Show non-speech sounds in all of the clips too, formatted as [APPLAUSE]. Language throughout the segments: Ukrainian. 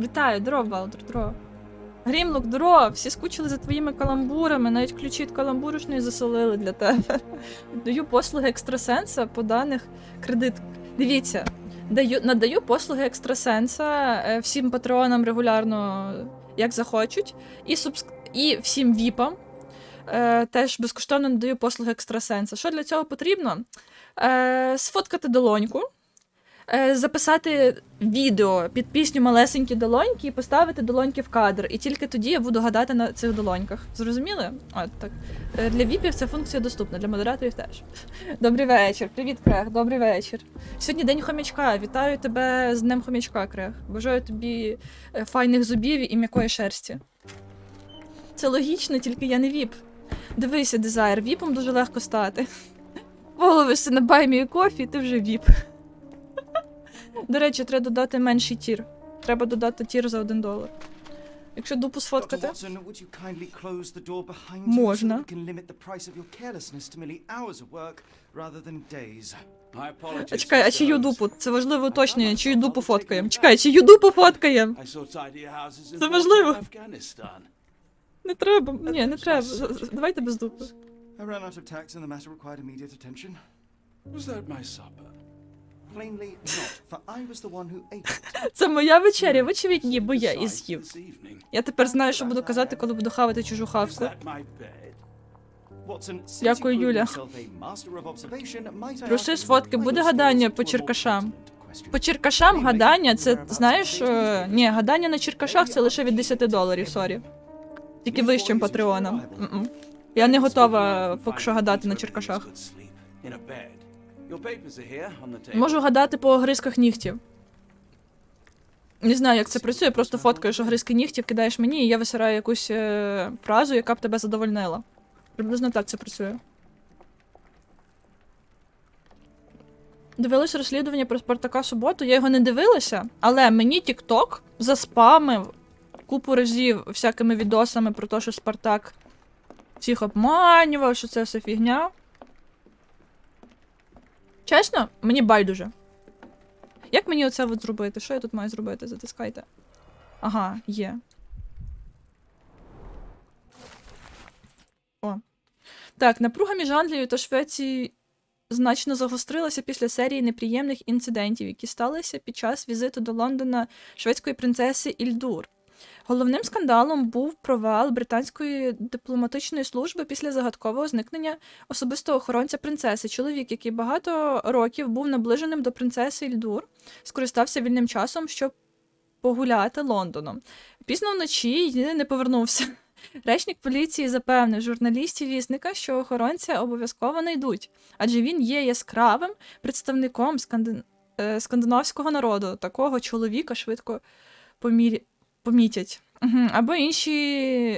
Вітаю, здоров, Балдур, здоров. Грімлок, здоров! Всі скучили за твоїми каламбурами, навіть ключі від каламбурочної засолили для тебе. [LAUGHS] Даю послуги екстрасенса по даних кредит. Дивіться, даю, надаю послуги екстрасенса е, всім патреонам регулярно, як захочуть, і, субск... і всім віпам. Е, теж безкоштовно надаю послуги екстрасенса. Що для цього потрібно? Е, сфоткати долоньку, записати відео під пісню малесенькі долоньки і поставити долоньки в кадр. І тільки тоді я буду гадати на цих долоньках. Зрозуміли? От так. Е, Для віпів ця функція доступна, для модераторів теж. [LAUGHS] Добрий вечір. Привіт, Крег, добрий вечір. Сьогодні день хомячка. Вітаю тебе з Днем хомячка, Крег. Бажаю тобі е, файних зубів і м'якої шерсті. Це логічно, тільки я не віп. Дивися, дизайр, віпом дуже легко стати. [LAUGHS] Головишся на баймі кофі, і ти вже віп. До речі, треба додати менший тір. Треба додати тір за один долар. Якщо дупу сфоткати. Можна. А чекай, а чию дупу? Це важливе уточнення, чию дупу фоткаємо. Чекай, чию дупу фоткаємо? Це важливо. Не треба. Ні, не треба. Давайте без дупи. I ran out of tacks and the matter required immediate attention. Was that my supper? Це моя вечеря, вочевидь, ні, бо я і з'їв. Я тепер знаю, що буду казати, коли буду хавати чужу хавку. Дякую, Юля. Проси фотки, буде гадання по черкашам? По черкашам гадання, це знаєш. е, Ні, гадання на черкашах це лише від 10 доларів, сорі. Тільки вищим патреонам. Я не готова поки що гадати на черкашах. Можу гадати по огризках нігтів. Не знаю, як це працює, просто фоткаєш огризки нігтів, кидаєш мені, і я висираю якусь е, фразу, яка б тебе задовольнила. Приблизно так це працює. Дивилась розслідування про Спартака суботу. Я його не дивилася, але мені TikTok заспамив купу разів всякими відосами про те, що Спартак всіх обманював, що це все фігня. Чесно, мені байдуже. Як мені оце от зробити? Що я тут маю зробити? Затискайте. Ага, є. О. Так, напруга між Англією та Швецією значно загострилася після серії неприємних інцидентів, які сталися під час візиту до Лондона шведської принцеси Ільдур. Головним скандалом був провал британської дипломатичної служби після загадкового зникнення особистого охоронця принцеси. Чоловік, який багато років був наближеним до принцеси Ільдур, скористався вільним часом, щоб погуляти Лондоном. Пізно вночі й не повернувся. Речник поліції запевнив журналістів вісника, що охоронця обов'язково знайдуть, адже він є яскравим представником е, скандинавського народу. Такого чоловіка швидко помір... помітять. Угу. Або інші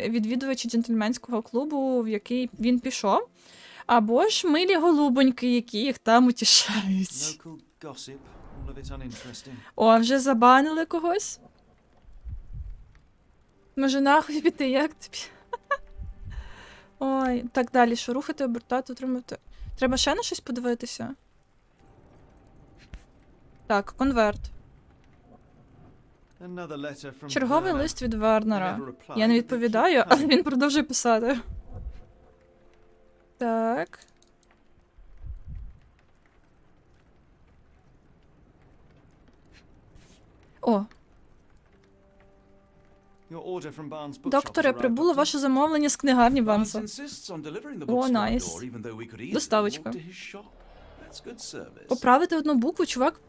відвідувачі джентльменського клубу, в який він пішов, або ж милі голубоньки, які їх там утішають. О, вже забанили когось. Може, нахуй піти, як тобі? [LAUGHS] Ой, так далі, що рухати, обертати, отримати. Треба ще на щось подивитися. Так, конверт. Черговий лист від Вернера. Я не відповідаю, але він продовжує писати. Так. О, докторе, прибуло ваше замовлення з книгарні Банса. О, найс. Доставочка. Поправити одну букву, чувак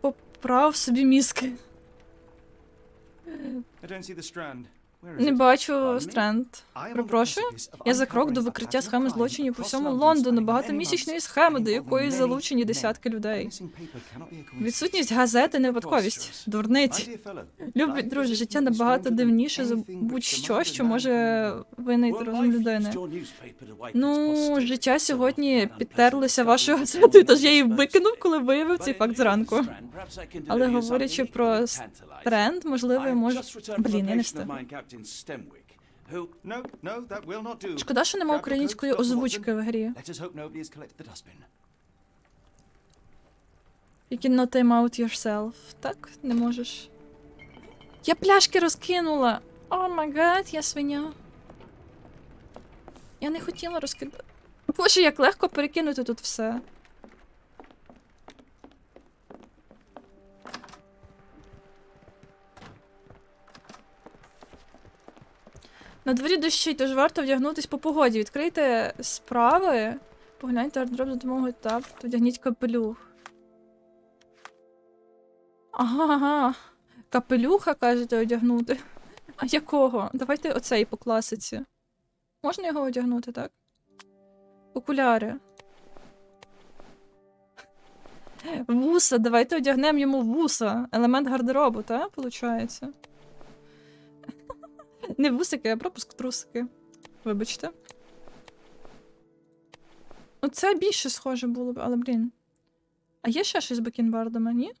поправ собі мізки. I don't see the strand. Не бачу стренд. Перепрошую. Я за крок до викриття схеми злочинів по всьому Лондону, багатомісячної схеми, до якої залучені десятки людей. Відсутність газети не випадковість. Любить, life друже, життя набагато дивніше за будь-що, що може винайти розум людини. Ну, життя сьогодні підтерлося вашою газетою, тож я її викинув, коли виявив цей факт зранку. Але говорячи про тренд, можливо, я можу. Блін, я не встиг. Captain Stemwick, who No, no, that will not do. Шкода, що нема української озвучки в грі. Let us hope nobody has collected the dustbin. You cannot time out yourself. Так, не можеш. Я пляшки розкинула. О май гад, я свиня. Я не хотіла розкидати. Боже, як легко перекинути тут все. На дворі дощі, тож варто вдягнутись по погоді. Відкрийте справи, погляньте ардроп за допомогою тап, вдягніть капелюх. Ага, ага. Капелюха, кажете, одягнути. А якого? Давайте оцей по класиці. Можна його одягнути, так? Окуляри. Вуса, давайте одягнемо йому вуса. Елемент гардеробу, так? Получається. [LAUGHS] Не вусики, а пропуск трусики. Вибачте. Оце більше схоже було б, але блін. А є ще щось з бакенбардами, ні?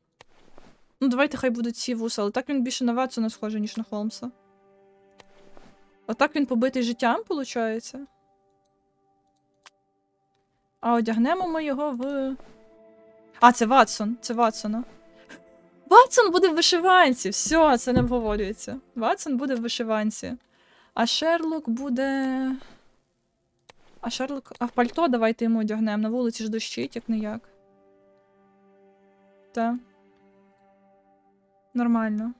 Ну, давайте хай будуть ці вуса, але так він більше на Ватсона схожий, ніж на Холмса. Отак він побитий життям, виходить. А одягнемо ми його в. А, це Ватсон. Це Ватсона. Ватсон буде в вишиванці. Все, це не обговорюється. Ватсон буде в вишиванці. А Шерлок буде. А Шерлок. А в пальто давайте йому одягнемо. На вулиці ж дощить, як не як. Та. Нормально.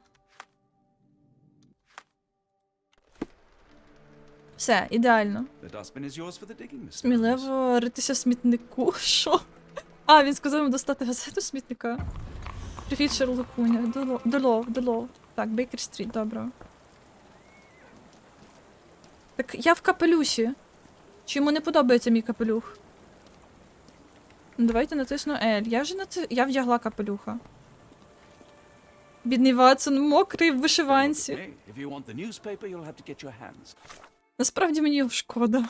Все, ідеально. Сміливо ритися в смітнику. [LAUGHS] Що? А, він сказав йому достати газету з смітника. Привіт, Шерлокуня. Долов, долов. Так, Бейкер Стріт, добре. Так я в капелюсі. Чи йому не подобається мій капелюх? Ну, Давайте натисну L. Я вже нати... я вдягла капелюха. Бідний Ватсон, мокрий в вишиванці. Насправді мені його шкода.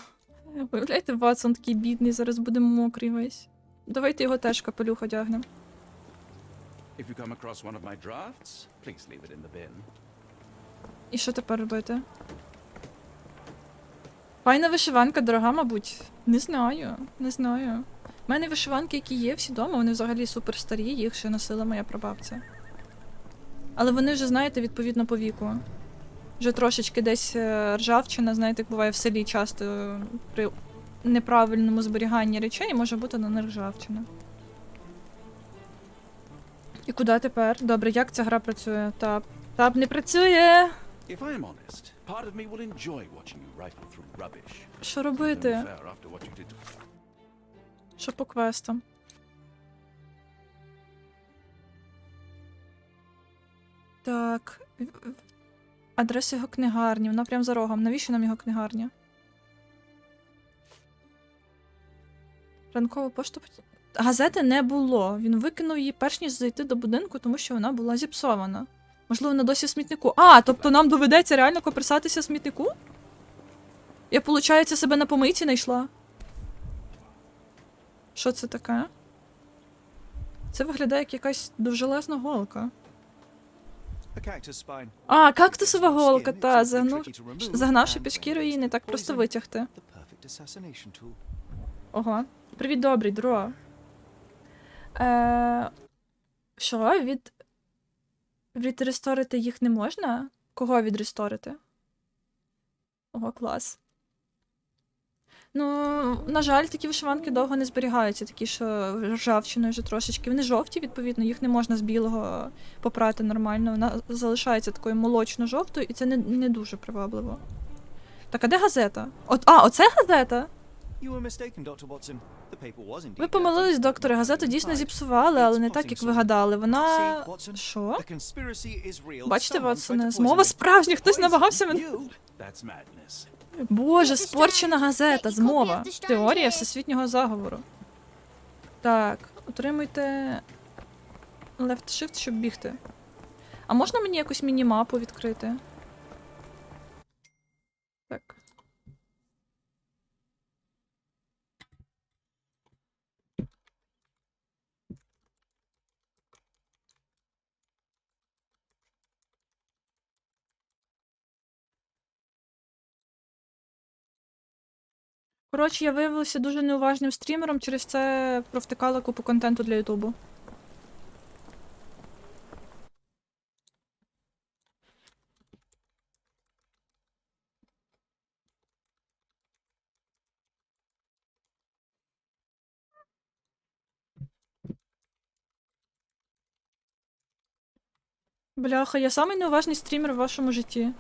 Уявляєте, Ватсон такий бідний, зараз буде мокрий весь. Давайте його теж капелюх одягнемо. If you come across one of my drafts, please leave it in the bin. І що тепер робити? Файна вишиванка, дорога, мабуть. Не знаю, не знаю. У мене вишиванки, які є всі дома, вони взагалі супер старі, їх ще носила моя прабабця. Але вони вже, знаєте, відповідно по віку. Вже трошечки десь е, ржавчина, знаєте, як буває в селі часто е, при неправильному зберіганні речей може бути на них ржавчина. І куди тепер? Добре, як ця гра працює? Таб. Таб не працює. If I am honest, part of me will enjoy watching you rifle through rubbish. Що робити? Що по квестам? Так. Адреса його книгарні. Вона прям за рогом. Навіщо нам його книгарня? Ранкову пошту. Газети не було. Він викинув її перш ніж зайти до будинку, тому що вона була зіпсована. Можливо, вона досі в смітнику. А, тобто нам доведеться реально коперсатися в смітнику? Я, виходить, себе на помийці знайшла. Що це таке? Це виглядає як якась довжелезна голка. А, кактусова голка, та, загнув, загнавши and під шкіру її не так просто витягти. Ого. Привіт, добрий, дро. Е, що, від. Відресторити їх не можна? Кого відресторити? Ого, клас. Ну, на жаль, такі вишиванки довго не зберігаються, такі, що ржавчиною вже трошечки. Вони жовті, відповідно, їх не можна з білого попрати нормально. Вона залишається такою молочно-жовтою, і це не, не дуже привабливо. Так, а де газета? От, а, оце газета? Ви помилились, докторе, газету дійсно зіпсували, але не так, як ви гадали. Вона. Що? Бачите, Ватсоне, змова справжня, хтось намагався мене. Боже, спорчена газета, змова. Теорія всесвітнього заговору. Так, утримуйте left shift, щоб бігти. А можна мені якусь міні-мапу відкрити? Коротше, я виявилася дуже неуважним стрімером, через це провтикала купу контенту для Ютубу. Бляха, я самий неуважний стрімер в вашому житті.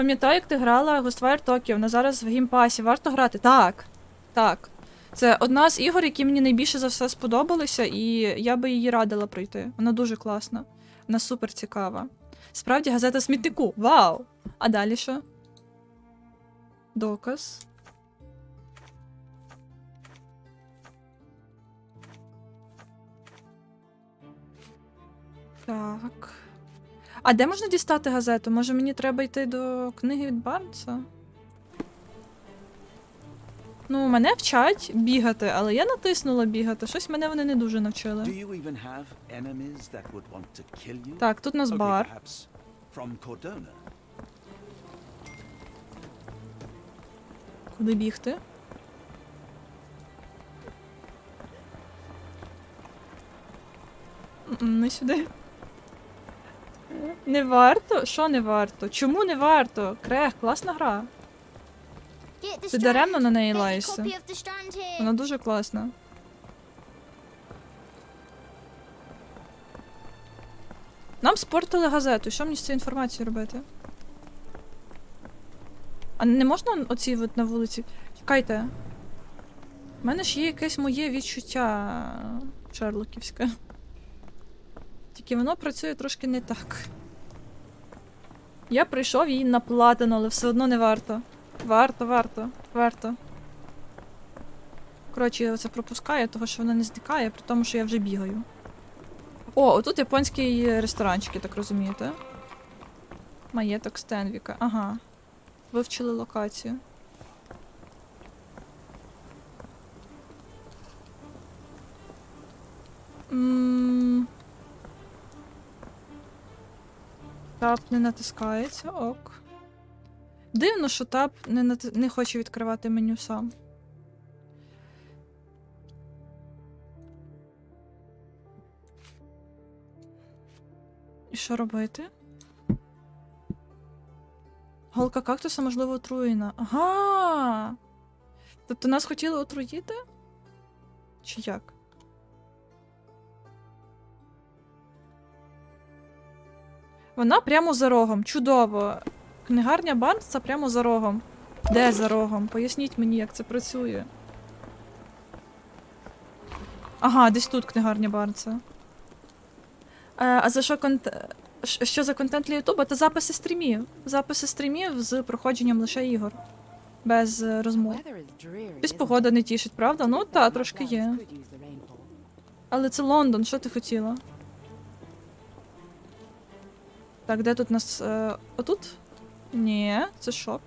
Пам'ятаю, як ти грала Ghostwire Tokyo, вона зараз в геймпасі. Варто грати? Так. Так. Це одна з ігор, які мені найбільше за все сподобалися, і я би її радила пройти. Вона дуже класна. Вона супер цікава. Справді, газета смітнику. Вау! А далі що? Доказ. Так. А де можна дістати газету? Може мені треба йти до книги від Барнса? Ну, мене вчать бігати, але я натиснула бігати. Щось мене вони не дуже навчили. Так, тут у нас бар. Куди бігти? Не сюди. Не варто? Що не варто? Чому не варто? Крех, класна гра. Ти даремно на неї лаєшся. Вона дуже класна. Нам спортили газету. Що мені з цією інформацією робити? А не можна оці от на вулиці. Чекайте. У мене ж є якесь моє відчуття Шерлоківське. Тільки воно працює трошки не так. Я прийшов її на платину, але все одно не варто. Варто, варто, варто. Коротше, я це пропускаю, того що вона не зникає, при тому, що я вже бігаю. О, отут японський ресторанчик, я так розумієте? Маєток Стенвіка. Ага. Вивчили локацію. М. Тап не натискається, ок. Дивно, що тап не, нати... не хоче відкривати меню сам. І що робити? Голка кактуса, можливо, отруєна. Ага. Тобто нас хотіли отруїти? Чи як? Вона прямо за рогом. Чудово. Книгарня Барнса прямо за рогом. Де за рогом? Поясніть мені, як це працює. Ага, десь тут книгарня Барнса. Е, а за що конт... Що за контент для Ютуба? Та записи стрімів. Записи стрімів з проходженням лише ігор. Без е, розмов. Десь погода не тішить, правда? Ну та, трошки є. Але це Лондон, що ти хотіла? Так, де тут нас. Е, отут? Ні, це шоп.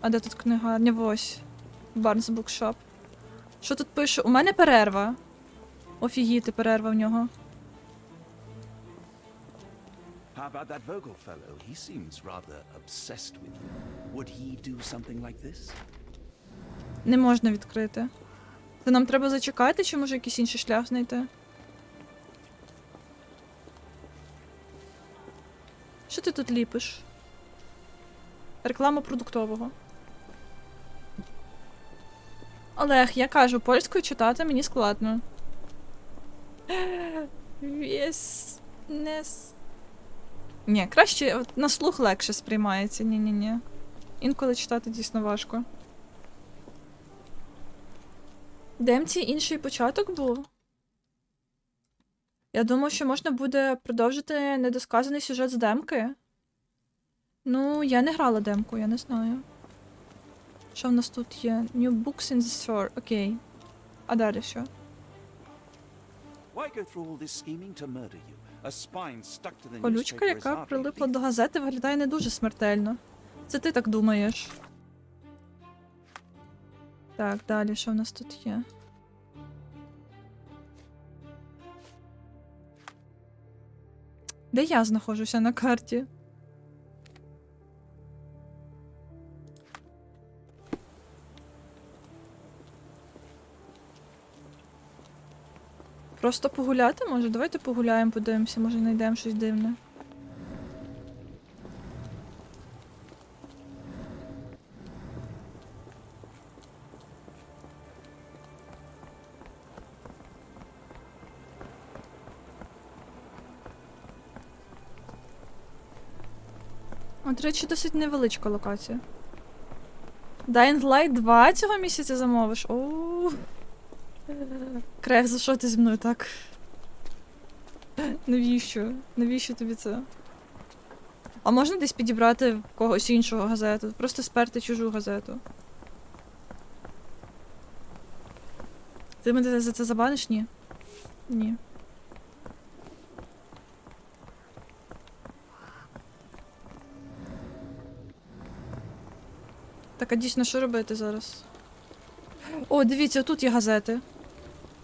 А де тут книгарня? Ось. Barnes Bookshop. Що тут пише? У мене перерва. Офігіти, перерва в нього. How about that Vogel fellow? He seems rather obsessed with you. Would he do something like this? Не можна відкрити. Це нам треба зачекати, чи може якийсь інший шлях знайти? Що ти тут ліпиш? Реклама продуктового. Олег, я кажу, польською читати мені складно. Вєснес. Ні, краще на слух легше сприймається. Ні-ні-ні. Інколи читати дійсно важко. Демці інший початок був. Я думав, що можна буде продовжити недосказаний сюжет з демки. Ну, я не грала демку, я не знаю. Що в нас тут є? New books in the store. Окей. А далі що? Колючка, яка прилипла до газети, виглядає не дуже смертельно. Це ти так думаєш. Так, далі, що в нас тут є? Де я знаходжуся на карті? Просто погуляти може? Давайте погуляємо, подивимося, може знайдемо щось дивне. От, до речі, досить невеличка локація. Dying Light 2 цього місяця замовиш? О. Крех, за що ти зі мною так? Навіщо? Навіщо тобі це? А можна десь підібрати в когось іншого газету? Просто сперти чужу газету. Ти мене за це забаниш? Ні. Ні. Так, а дійсно, що робити зараз? О, дивіться, тут є газети.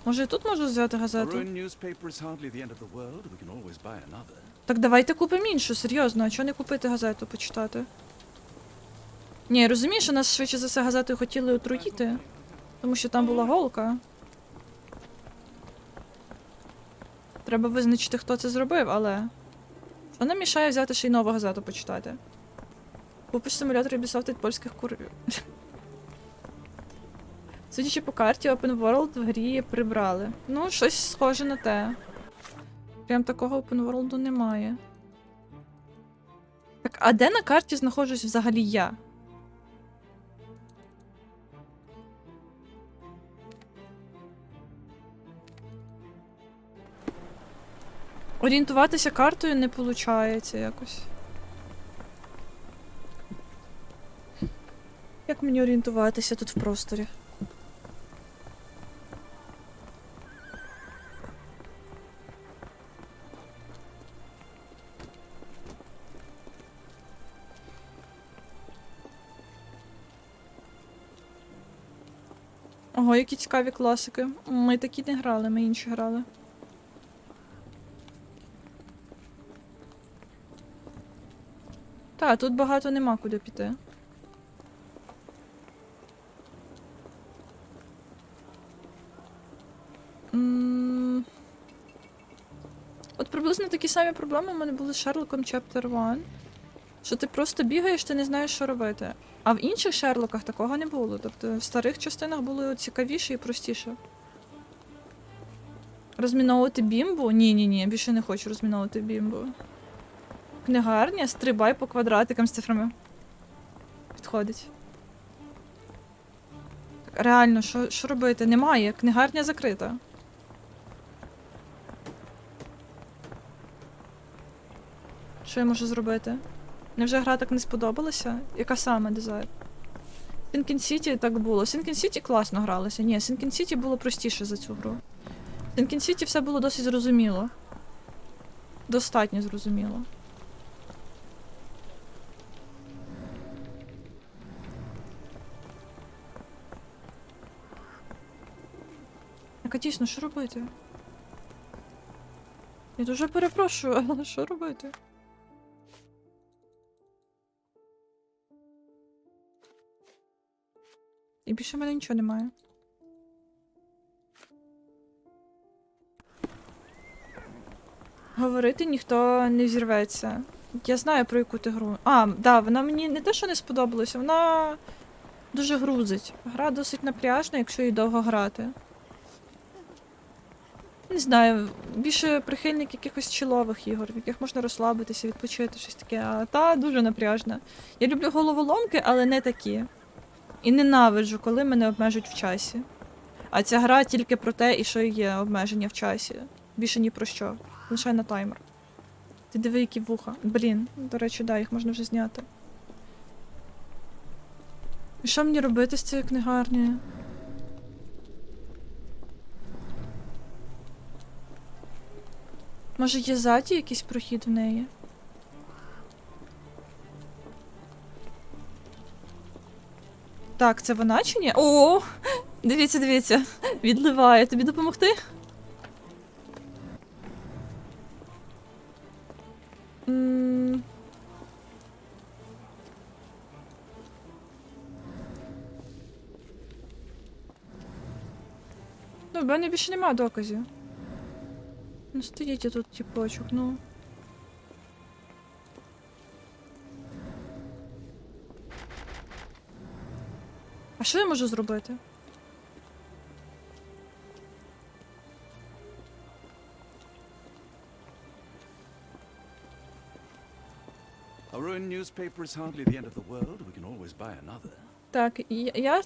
Може, і тут можу взяти газету? Так давайте купимо іншу, серйозно, а чого не купити газету почитати? Ні, розумієш, нас швидше за все газетою хотіли отруїти, тому що там була голка. Треба визначити, хто це зробив, але. Що нам мішає взяти ще й нову газету почитати? Купиш симулятор Ubisoft від польських курів. Судячи по карті, Open World в грі прибрали. Ну, щось схоже на те. Прям такого open world немає. Так, а де на карті знаходжусь взагалі я? Орієнтуватися картою не виходить якось. Як мені орієнтуватися тут в просторі? Ого, які цікаві класики. Ми такі не грали, ми інші грали. Та, тут багато нема куди піти. М, От приблизно такі самі проблеми в мене були з Шерлоком Chapter 1. Що ти просто бігаєш, ти не знаєш, що робити. А в інших Шерлоках такого не було. Тобто в старих частинах було цікавіше і простіше. Розміновувати бімбу? Ні, ні, ні, я більше не хочу розміновувати бімбу. Книгарня, стрибай по квадратикам з цифрами. Підходить. Так, реально, що, що робити? Немає. Книгарня закрита. Що я можу зробити? Невже гра так не сподобалася? Яка саме дизайн? Сінкін Сіті так було. Сінкін Сіті класно гралося. Ні, Сінкін Сіті було простіше за цю гру. Сінкін Сіті все було досить зрозуміло. Достатньо зрозуміло. Так, дійсно, що робити? Я дуже перепрошую, але що робити? І більше в мене нічого немає. Говорити ніхто не зірветься. Я знаю про яку ти гру. А, да, вона мені не те, що не сподобалася, вона дуже грузить. Гра досить напряжна, якщо її довго грати. Не знаю, більше прихильник якихось чолових ігор, в яких можна розслабитися, відпочити, щось таке. А та дуже напряжна. Я люблю головоломки, але не такі. І ненавиджу, коли мене обмежують в часі. А ця гра тільки про те, і що є обмеження в часі. Більше ні про що. Лише на таймер. Ти диви, які вуха. Блін, до речі, да, їх можна вже зняти. І що мені робити з цією книгарнею? Може, є ззаді якийсь прохід в неї? Так, це вона чи ні? О! Дивіться, дивіться. Відливає. Тобі допомогти? М. Ну, в мене більше немає доказів. Ну, стоїть тут тіпочок, ну. Що я можу зробити? A ruined newspaper is hardly the end of the world. We can always buy another. Так, я, я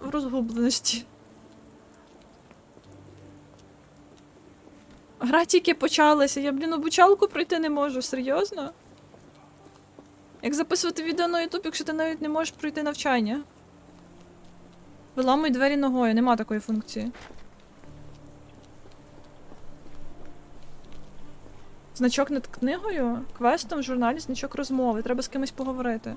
в розгубленості. Гра тільки почалася, я, блін, обучалку пройти не можу, серйозно? Як записувати відео на YouTube, якщо ти навіть не можеш пройти навчання? Виламуй двері ногою, нема такої функції. Значок над книгою, квестом в журналі значок розмови. Треба з кимось поговорити.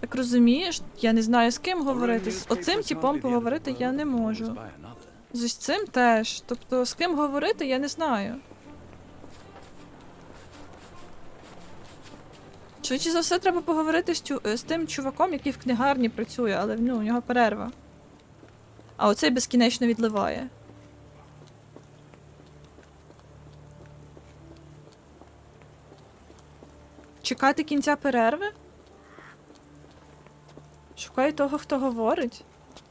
Так розумієш, я не знаю з ким говорити. З оцим типом поговорити я не можу. З цим теж. Тобто з ким говорити, я не знаю. Швидше за все, треба поговорити з, з тим чуваком, який в книгарні працює, але ну, у нього перерва. А оцей безкінечно відливає. Чекати кінця перерви? Шукай того, хто говорить.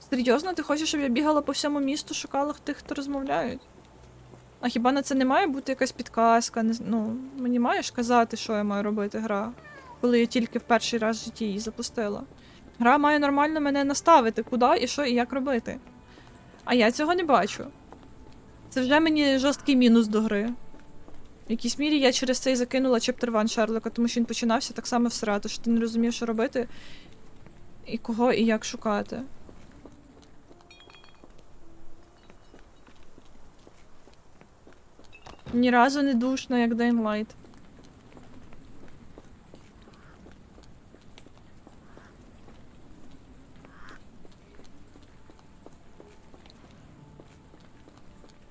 Серйозно, ти хочеш, щоб я бігала по всьому місту, шукала тих, хто розмовляють? А хіба на це не має бути якась підказка? Не, ну, мені маєш казати, що я маю робити гра, коли я тільки в перший раз в житті її запустила. Гра має нормально мене наставити, куди і що і як робити. А я цього не бачу. Це вже мені жорсткий мінус до гри. В якійсь мірі я через це і закинула Chapter 1 Шерлока, тому що він починався так само всрати, що ти не розумів, що робити, і кого і як шукати. Ні разу не душно, як Dying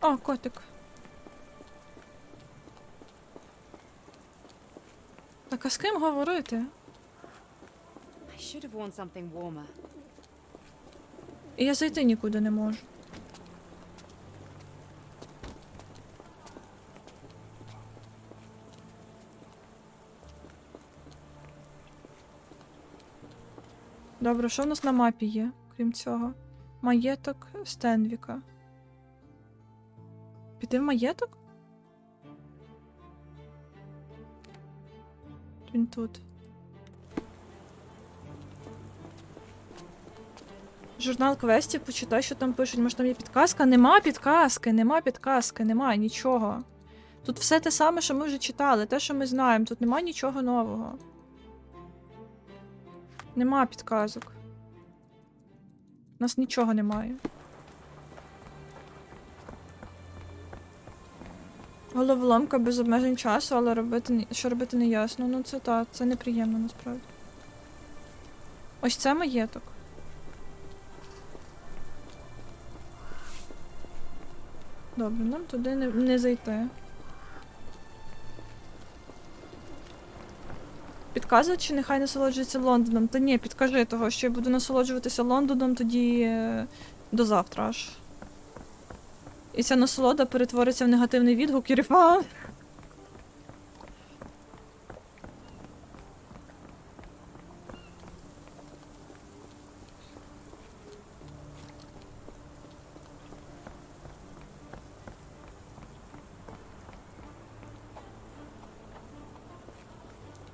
О, котик. Так а з ким говорити? Я зайти нікуди не можу. Добре, що в нас на мапі є, крім цього? Маєток Стенвіка. Піти в маєток? Він тут. Журнал квестів, почитай, що там пишуть. Може там є підказка? Нема підказки, нема підказки, нема нічого. Тут все те саме, що ми вже читали, те, що ми знаємо. Тут нема нічого нового. Нема підказок. У нас нічого немає. Головоломка без обмежень часу, але робити що робити не ясно. Ну це так, це неприємно насправді. Ось це маєток. Добре, нам туди не, не зайти. Підказують, чи нехай насолоджується Лондоном. Та ні, підкажи того, що я буду насолоджуватися Лондоном тоді е, до завтра аж. І ця насолода перетвориться в негативний відгук і рефа.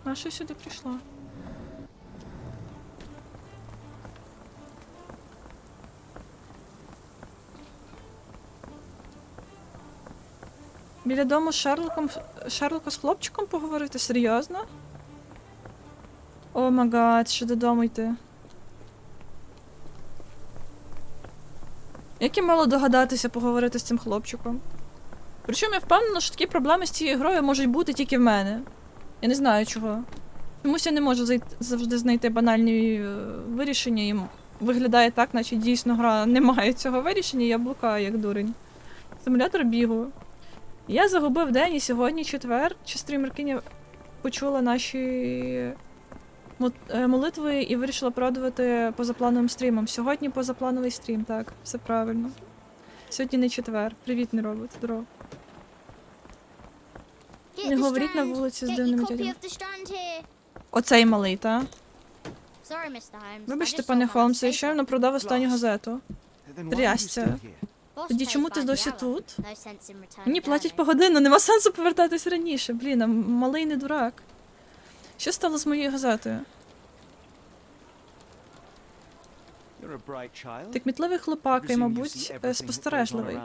А що сюди прийшла? Біля дому з Шерлоком Шерлока з хлопчиком поговорити? Серйозно? О магад, що додому йти. Як я мало догадатися поговорити з цим хлопчиком? Причому я впевнена, що такі проблеми з цією грою можуть бути тільки в мене. Я не знаю чого. Чомусь я не можу зайти, завжди знайти банальні е, вирішення, і виглядає так, наче дійсно гра не має цього вирішення, я блукаю як дурень. Симулятор бігу. Я загубив день і сьогодні четвер, чи стрімеркиня почула наші е, молитви і вирішила продавати позаплановим стрімом. Сьогодні позаплановий стрім, так, все правильно. Сьогодні не четвер. Привіт, не робот. Здорово. Не говоріть на вулиці з дивними дядями. Оцей малий, та? Sorry, Mr. Holmes. Вибачте, пане saw Холмс, я щойно продав останню газету. Трясця. Тоді чому ти досі тут? Мені платять погодинно, нема сенсу повертатись раніше. Блін, а малий не дурак. Що стало з моєю газетою? Ти кмітливий хлопак і, мабуть, спостережливий.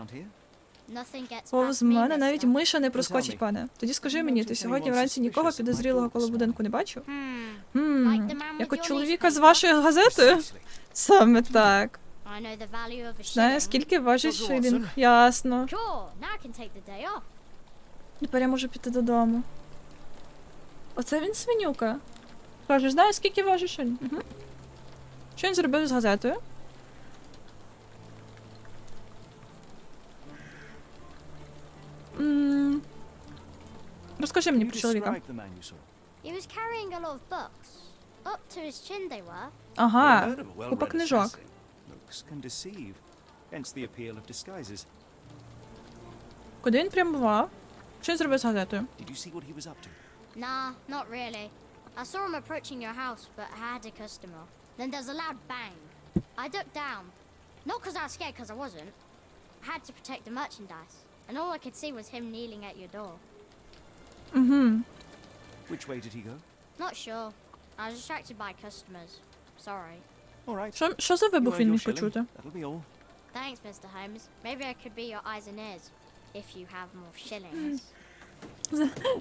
Повз мене навіть миша не проскочить, пане. Тоді скажи мені, ти сьогодні вранці нікого підозрілого коло будинку не бачив? Hmm. Хм, як у чоловіка з вашою газетою? Саме так. I know the value of a Знаю, скільки важить шилінг. Ясно. Sure, now I can take the day off. Тепер я можу піти додому. Оце він свинюка. Каже, знаю, скільки важить шилінг. Угу. Що він зробив з газетою? М, Розкажи мені про чоловіка. Ага, купа книжок. assassin. Looks can deceive. Hence the appeal of disguises. Куди він прямував? Що він зробив з газетою? Did you see what he was up to? Nah, not really. I saw him approaching your house, but I had a customer. Then there's a loud bang. I ducked down. Not because I was scared, because I wasn't. I had to protect the merchandise. And all I could see was him kneeling at your door. Угу. Which way did he go? Not sure. I was distracted by customers. Sorry. All right. Що, що за вибух він міг почути? Thanks, Mr. Holmes. Maybe I could be your eyes and ears. If you have more shillings.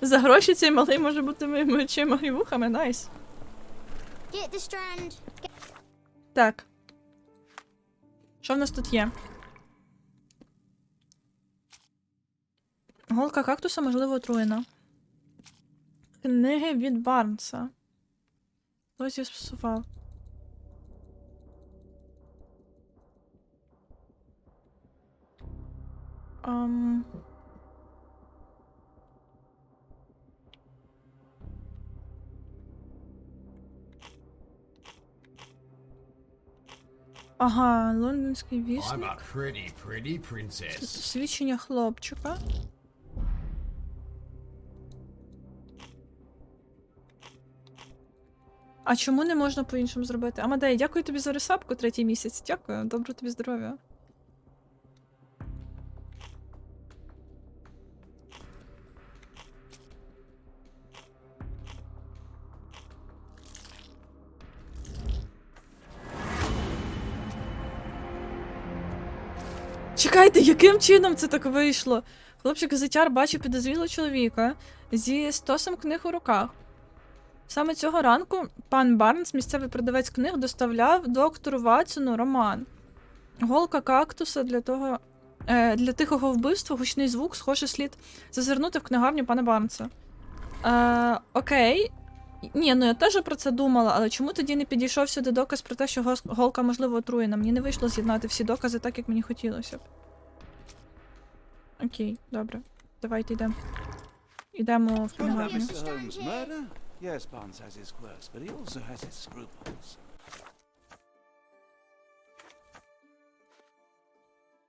За гроші цей малий може бути моїми очима і вухами, найс. Get the strand. Так. Що в нас тут є? Голка кактуса, можливо, отруєна. Книги від Барнса. Хтось її спсував. Ам... Ага, лондонський I'm вісник. pretty, pretty princess. Свідчення хлопчика. А чому не можна по-іншому зробити? Амадей, дякую тобі за ресапку третій місяць. Дякую, добро тобі здоров'я. Чекайте, яким чином це так вийшло? Хлопчик зитяр бачив підозрілого чоловіка зі стосом книг у руках. Саме цього ранку пан Барнс, місцевий продавець книг, доставляв доктору Ватсону роман. Голка кактуса для того. Е, для тихого вбивства гучний звук, схоже, слід зазирнути в книгарню пана Барнса. Е, окей. Ні, ну я теж про це думала, але чому тоді не підійшов сюди доказ про те, що голка можливо отруєна? Мені не вийшло з'єднати всі докази так, як мені хотілося б. Окей, добре. Давайте йдемо. Йдемо в книгарню.